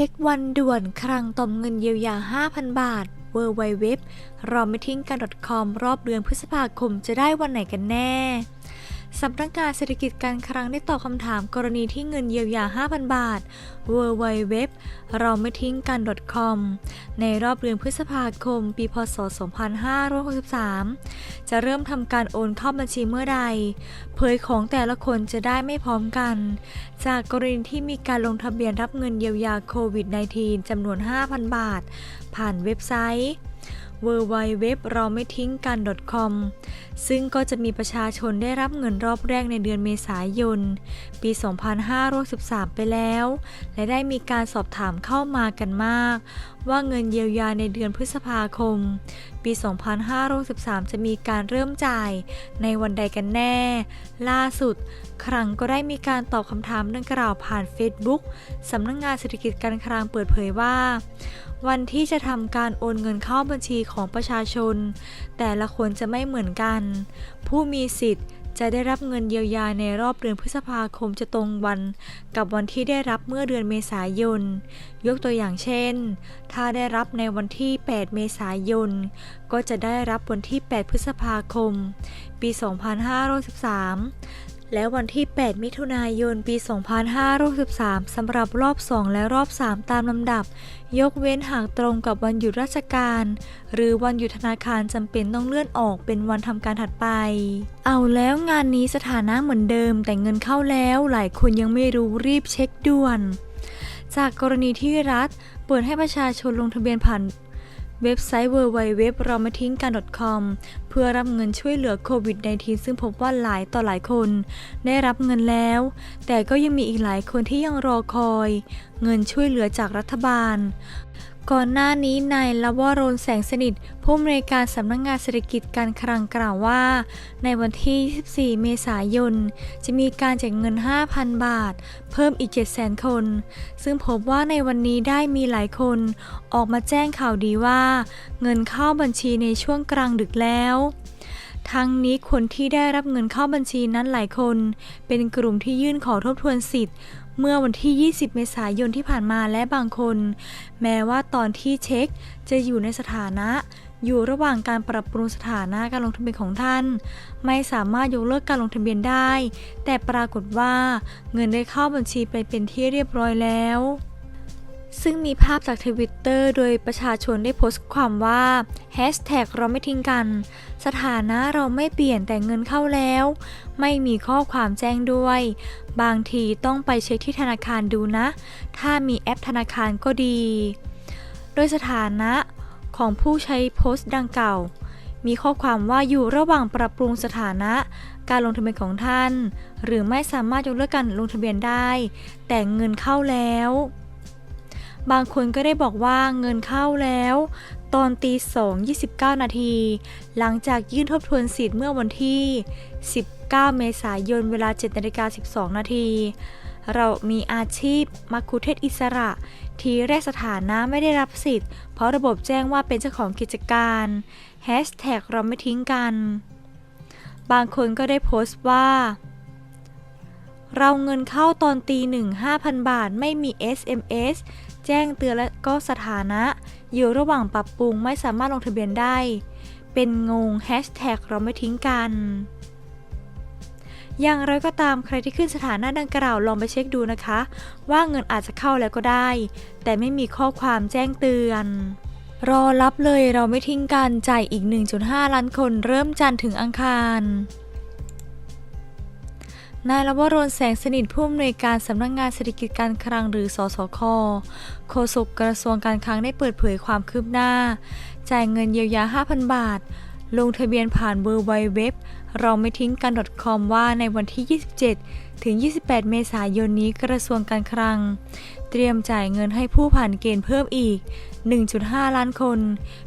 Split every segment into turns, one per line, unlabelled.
ช็ควันด่วนครั้งต่อมเงินเยียวยา 5,000 บาท w w w เราไม่ทิ้งกัน .com รอบเดือนพฤษภาคมจะได้วันไหนกันแน่สำนักงานเศรษฐกิจการคลังได้ตอบคำถามกรณีที่เงินเยียวยา 5,000 บาท w w w เราไม่ทิ้งกัน .com ในรอบเดือนพฤษภาคม ปี พศ 2563 จะเริ่มทำการโอนเข้าบัญชีเมื่อใด เผยของแต่ละคนจะได้ไม่พร้อมกัน จากกรณีที่มีการลงทะเบียนรับเงินเยียวยาโควิด -19 จำนวน 5,000 บาท ผ่านเว็บไซต์ w w w เราไม่ทิ้งกัน .com ซึ่งก็จะมีประชาชนได้รับเงินรอบแรกในเดือนเมษายน ปี 2513ไปแล้ว และได้มีการสอบถามเข้ามากันมาก ว่าเงินเยียวยาในเดือนพฤษภาคม ปี 2513จะมีการเริ่มจ่ายในวันใดกันแน่ ล่าสุดครั้งก็ได้มีการตอบคำถามดังกล่าวผ่าน Facebook สำนักงงานเศรษฐกิจการคลังเปิดเผยว่า วันที่จะทำการโอนเงินเข้าบัญชีของประชาชน แต่ละคนจะไม่เหมือนกัน ผู้มีสิทธิ์จะได้รับเงินเยียวยาในรอบเดือนพฤษภาคมจะตรงวันกับวันที่ได้รับเมื่อเดือนเมษายน ยกตัวอย่างเช่น ถ้าได้รับในวันที่ 8 เมษายน ก็จะได้รับวันที่ 8 พฤษภาคม ปี 2513 และวันที่ 8 มิถุนายน ปี 2563สำหรับรอบ 2 และรอบ 3 ตามลำดับ ยกเว้นหากตรงกับวันหยุดราชการ หรือวันหยุดธนาคารจำเป็นต้องเลื่อนออกเป็นวันทำการถัดไป เอาแล้วงานนี้สถานะเหมือนเดิม แต่เงินเข้าแล้วหลายคนยังไม่รู้รีบเช็คด่วน จากกรณีที่รัฐ เปิดให้ประชาชนลงทะเบียนผ่าน เว็บไซต์ www เรามาทิ้งกัน .com เพื่อรับเงินช่วยเหลือโควิด -19 ซึ่งพบว่าหลายต่อหลายคน ได้รับเงินแล้ว แต่ก็ยังมีอีกหลายคนที่ยังรอคอย เงินช่วยเหลือจากรัฐบาล ก่อนหน้านี้นายลวรนแสงสนิท ผู้อำนวยการสำนักงงานเศรษฐกิจการคลังกล่าวว่า ในวันที่ 24 เมษายน จะมีการแจกเงิน 5,000 บาท เพิ่มอีก 700,000 คน ซึ่งพบว่าในวันนี้ได้มีหลายคน ออกมาแจ้งข่าวดีว่า เงินเข้าบัญชีในช่วงกลางดึกแล้วทั้งนี้คนที่ได้รับเงินเข้าบัญชีนั้นหลายคน เป็นกลุ่มที่ยื่นขอทบทวนสิทธิ์ เมื่อวันที่ 20 เมษายนที่ผ่านมาและบางคน แม้ว่าตอนที่เช็คจะอยู่ในสถานะ อยู่ระหว่างการปรับปรุงสถานะการลงทะเบียนของท่าน ไม่สามารถยกเลิกการลงทะเบียนได้ แต่ปรากฏว่าเงินได้เข้าบัญชีไปเป็นที่เรียบร้อยแล้ว ซึ่งมีภาพจากทวิตเตอร์โดยประชาชนได้โพสต์ความว่า Hashtag เราไม่ทิ้งกัน สถานะเราไม่เปลี่ยนแต่เงินเข้าแล้ว ไม่มีข้อความแจ้งด้วย บางทีต้องไปเช็คที่ธนาคารดูนะ ถ้ามีแอปธนาคารก็ดี โดยสถานะของผู้ใช้โพสต์ดังกล่าวมีข้อความว่าอยู่ระหว่างปรับปรุงสถานะ การลงทะเบียนของท่าน หรือไม่สามารถยกเลิกการลงทะเบียนได้ แต่เงินเข้าแล้ว บางคนก็ได้บอกว่าเงินเข้าแล้ว ตอนตี2 29นาที หลังจากยื่นทบทวนสิทธิ์เมื่อวันที่ 19 เมษายนเวลา7นาฬิกา12 นาทีเรามีอาชีพมัคคุเทศอิสระ ทีแรกสถานะไม่ได้รับสิทธิ์ เพราะระบบแจ้งว่าเป็นเจ้าของกิจการ Hashtag เราไม่ทิ้งกัน บางคนก็ได้โพสต์ว่า เราเงินเข้าตอนตีหนึ่ง5,000บาทไม่มี SMS แจ้งเตือนและก็สถานะ อยู่ระหว่างปรับปรุงไม่สามารถลงทะเบียนได้ เป็นงง Hashtag เราไม่ทิ้งกัน อย่างไรก็ตามใครที่ขึ้นสถานะดังกล่าวลองไปเช็คดูนะคะ ว่าเงินอาจจะเข้าแล้วก็ได้ แต่ไม่มีข้อความแจ้งเตือนรอรับเลยเราไม่ทิ้งกันจ่ายอีก 1.5 ล้านคนเริ่มจันทร์ถึงอังคาร นายรวรนแสงสนิทผู้อำนวยการสำนักงงานเศรษฐกิจการคลังหรือ สสค โฆษกกระทรวงการคลังได้เปิดเผยความคืบหน้า จ่ายเงินเยียวยา 5,000 บาท ลงทะเบียนผ่านเบอร์ไวเว็บ เราไม่ทิ้งกัน .com ว่าในวันที่ 27 ถึง 28 เมษายนนี้กระทรวงการคลัง ตรียมจ่ายเงินให้ผู้ผ่านเกณฑ์เพิ่มอีก 1.5 ล้านคน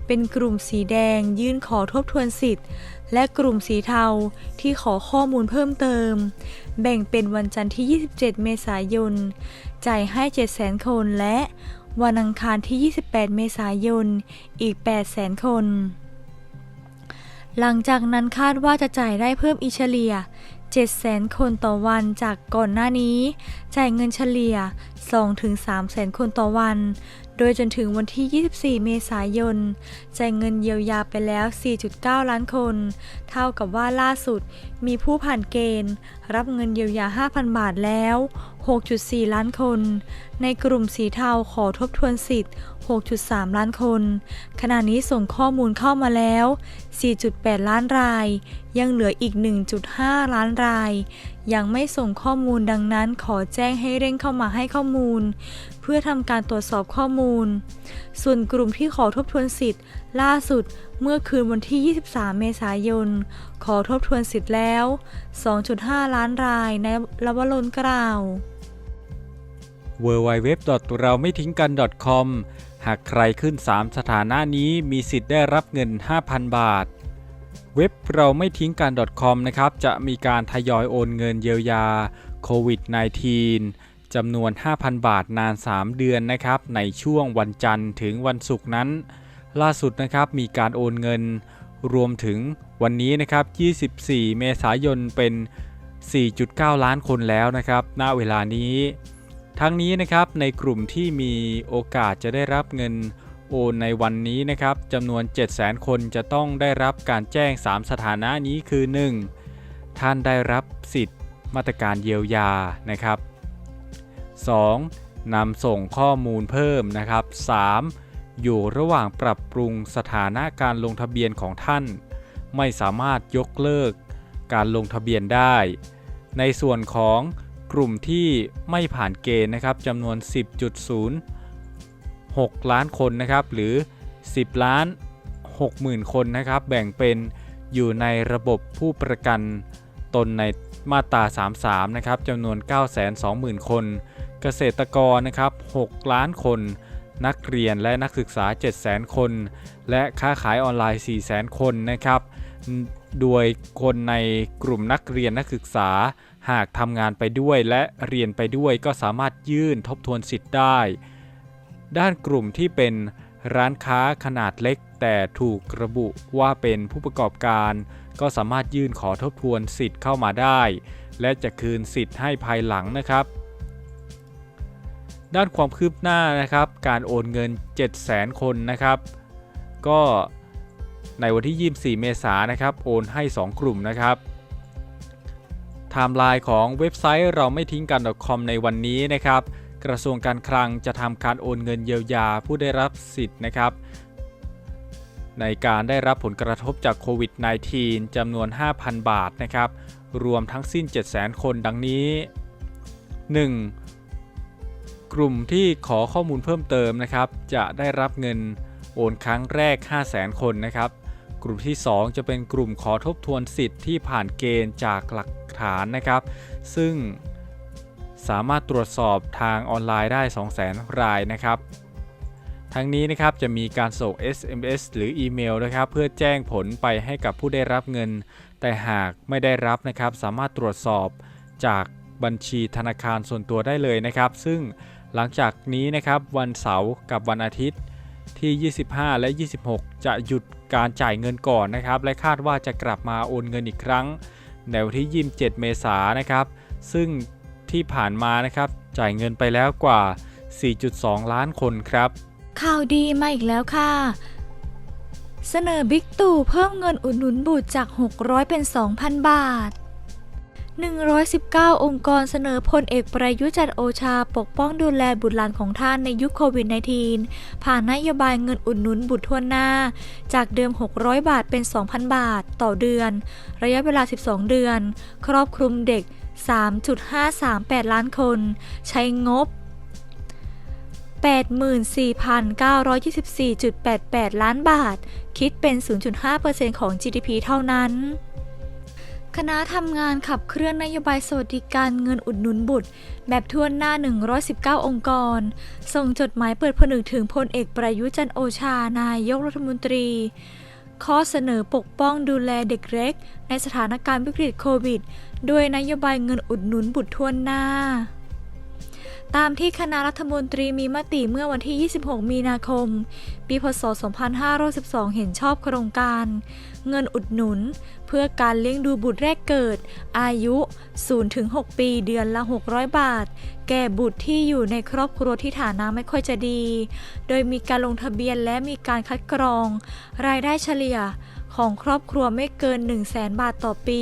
เป็นกลุ่มสีแดงยื่นขอทบทวนสิทธิ์ และกลุ่มสีเทาที่ขอข้อมูลเพิ่มเติม แบ่งเป็นวันจันทร์ที่ 27 เมษายน จ่ายให้ 700,000 คน และวันอังคารที่ 28 เมษายน อีก 800,000 คน หลังจากนั้นคาดว่าจะจ่ายได้เพิ่มอีกเฉลี่ย 700,000คนต่อวันจากก่อนหน้านี้ จ่ายเงินเฉลี่ย 2-3แสนคนต่อวัน โดยจนถึงวันที่ 24 เมษายน จ่ายเงินเยียวยาไปแล้ว 4.9 ล้านคน เท่ากับว่าล่าสุดมีผู้ผ่านเกณฑ์ รับเงินเยียวยา 5,000 บาทแล้ว 6.4 ล้านคน ในกลุ่มสีเทาขอทบทวนสิทธิ์ 6.3 ล้านคน ขณะนี้ส่งข้อมูลเข้ามาแล้ว 4.8 ล้านราย ยังเหลืออีก 1.5 ล้านราย ยังไม่ส่งข้อมูลดังนั้นขอแจ้งให้เร่งเข้ามาให้ข้อมูล เพื่อทำการตรวจสอบข้อมูล ส่วนกลุ่มที่ขอทบทวนสิทธิ์ ล่าสุดเมื่อคืนวันที่ 23 เมษายน ขอทบทวนสิทธิ์แล้ว 2.5 ล้านรายในลวรนกล่าว
w w w เราไม่ทิ้งกัน .com หากใครขึ้น 3 สถานะนี้มีสิทธิ์ได้รับเงิน 5,000 บาท เว็บเราไม่ทิ้งกัน .com นะครับ จะมีการทยอยโอนเงินเยียวยาโควิด -19 จำนวน 5,000 บาทนาน 3 เดือนนะครับ ในช่วงวันจันทร์ถึงวันศุกร์นั้น ล่าสุดนะครับมีการโอนเงิน รวมถึงวันนี้นะครับ 24 เมษายนเป็น 4.9 ล้านคนแล้วนะครับ ณ เวลานี้ ทั้งนี้นะครับในกลุ่มที่มีโอกาสจะได้รับเงินโอนในวันนี้นะครับจำนวน 700,000 คนจะต้องได้รับการแจ้ง 3 สถานะนี้คือ 1. ท่านได้รับสิทธิ์มาตรการเยียวยานะครับ 2. นำส่งข้อมูลเพิ่มนะครับ 3. อยู่ระหว่างปรับปรุงสถานะการลงทะเบียนของท่าน ไม่สามารถยกเลิกการลงทะเบียนได้ ในส่วนของ กลุ่มที่ไม่ผ่านเกณฑ์นะครับจำนวน 10.06 ล้านคนนะครับ หรือ 10 ล้าน 60,000 คนนะครับ แบ่งเป็นอยู่ในระบบผู้ประกันตนในมาตรา 33 นะครับจำนวน 920,000 คน เกษตรกรนะครับ 6 ล้านคน นักเรียนและนักศึกษา 700,000 คน และค้าขายออนไลน์ 400,000 คนนะครับ โดยคนในกลุ่มนักเรียนนักศึกษา หากทำงานไปด้วยและเรียนไปด้วยก็สามารถยื่นทบทวนสิทธิ์ได้ ด้านกลุ่มที่เป็นร้านค้าขนาดเล็ก แต่ถูกระบุว่าเป็นผู้ประกอบการ ก็สามารถยื่นขอทบทวนสิทธิ์เข้ามาได้ และจะคืนสิทธิ์ให้ภายหลังนะครับ ด้านความคืบหน้านะครับ การโอนเงิน 700,000 คนนะครับ ก็ ในวันที่ 24 เมษายนนะครับ โอนให้ 2 กลุ่มนะครับไทม์ไลน์ของเว็บไซต์เราไม่ทิ้งกัน .com ในวันนี้นะครับ กระทรวงการคลังจะทำการโอนเงินเยียวยาผู้ได้รับสิทธิ์นะครับในการได้รับผลกระทบจากโควิด -19 จำนวน 5,000 บาทนะครับ รวมทั้งสิ้น 700,000 คนดังนี้ 1. กลุ่มที่ขอข้อมูลเพิ่มเติมนะครับ จะได้รับเงิน โอนครั้งแรก 500,000คนนะครับ กลุ่มที่ 2 จะเป็นกลุ่มขอทบทวนสิทธิ์ที่ผ่านเกณฑ์จากหลักฐานนะครับ ซึ่งสามารถตรวจสอบทางออนไลน์ได้ 200,000รายนะครับ ทั้งนี้นะครับจะมีการส่ง SMS หรืออีเมลนะครับ เพื่อแจ้งผลไปให้กับผู้ได้รับเงิน แต่หากไม่ได้รับนะครับ สามารถตรวจสอบจากบัญชีธนาคารส่วนตัวได้เลยนะครับ ซึ่งหลังจากนี้นะครับวันเสาร์กับวันอาทิตย์ ที่ 25 และ 26 จะหยุดการจ่ายเงินก่อนนะครับ และคาดว่าจะกลับมาโอนเงินอีกครั้ง ในวันที่ 27 เมษายนนะครับ ซึ่งที่ผ่านมานะครับจ่ายเงินไปแล้วกว่า 4.2 ล้านคนครับ
ข่าวดีมาอีกแล้วค่ะ เสนอบิ๊กตู่เพิ่มเงินอุดหนุนบุตรจาก 600 เป็น 2,000 บาท 119 องค์กรเสนอพลเอกประยุทธ์จันทร์โอชา ปกป้องดูแลบุตรหลานของท่านในยุคโควิด -19 ผ่านนโยบายเงินอุดหนุนบุตรทั่วหน้า จากเดิม 600 บาทเป็น 2,000 บาทต่อเดือน ระยะเวลา 12 เดือน ครอบคลุมเด็ก 3.538 ล้านคน ใช้งบ 84,924.88 ล้านบาท คิดเป็น 0.5%ของ GDP เท่านั้น คณะทำงานขับเคลื่อนนโยบายสวัสดิการเงินอุดหนุนบุตร แบบทั่วหน้า 119 องค์กร ส่งจดหมายเปิดผนึกถึงพลเอกประยุจันโอชานายกรัฐมนตรี ข้อเสนอปกป้องดูแลเด็กเล็ก ในสถานการณ์วิกฤตโควิด ด้วยนโยบายเงินอุดหนุนบุตรทั่วหน้า ตามที่คณะรัฐมนตรีมีมติเมื่อวันที่ 26 มีนาคม ปี พศ 2512 เห็นชอบโครงการ เงินอุดหนุน เพื่อการเลี้ยงดูบุตรแรกเกิด อายุ 0-6 ปีเดือนละ 600 บาท แก่บุตรที่อยู่ในครอบครัวที่ฐานะไม่ค่อยจะดี โดยมีการลงทะเบียนและมีการคัดกรอง รายได้เฉลี่ย ของครอบครัวไม่เกิน 1 0 0 0 0แบาทต่อปี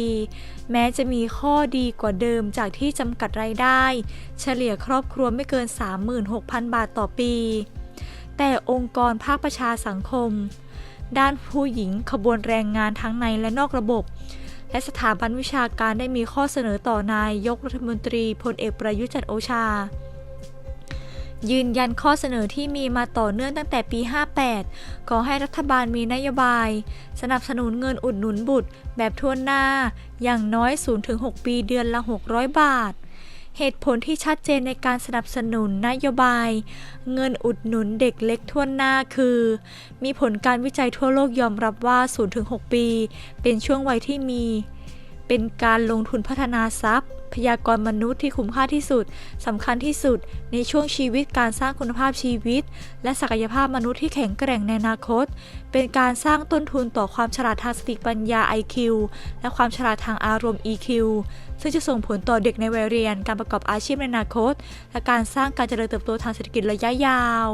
แม้จะมีข้อดีกว่าเดิมจากที่จำกัดรายได้ เฉลี่ยครอบครัวไม่เกิน 36,000 บาทต่อปี แต่องค์กรภาคประชาสังคม ด้านผู้หญิงขบวนแรงงานทั้งในและนอกระบบ และสถาบันวิชาการได้มีข้อเสนอต่อนายยกรัฐมนตรีพลเอกประยุจันโอชา ยืนยันข้อเสนอที่มีมาต่อเนื่องตั้งแต่ปี 58 ขอให้รัฐบาลมีนโยบาย สนับสนุนเงินอุดหนุนบุตร แบบทั่วหน้า อย่างน้อย 0-6 ปีเดือนละ 600 บาท เหตุผลที่ชัดเจนในการสนับสนุนนโยบาย เงินอุดหนุนเด็กเล็กทั่วหน้าคือ มีผลการวิจัยทั่วโลกยอมรับว่า 0-6 ปี เป็นช่วงวัยที่มี เป็นการลงทุนพัฒนาทรัพย์ ยากรมนุษย์ที่คุ้มค่าที่สุดสำคัญที่สุด ในช่วงชีวิตการสร้างคุณภาพชีวิต และศักยภาพมนุษย์ที่แข็งแกร่งในอนาคต เป็นการสร้างต้นทุนต่อความฉลาดทางสติปัญญา IQ และความฉลาดทางอารมณ์ EQ ซึ่งจะส่งผลต่อเด็กในวัยเรียน การประกอบอาชีพในอนาคต และการสร้างการเจริญเติบโตทางเศรษฐกิจระยะยาว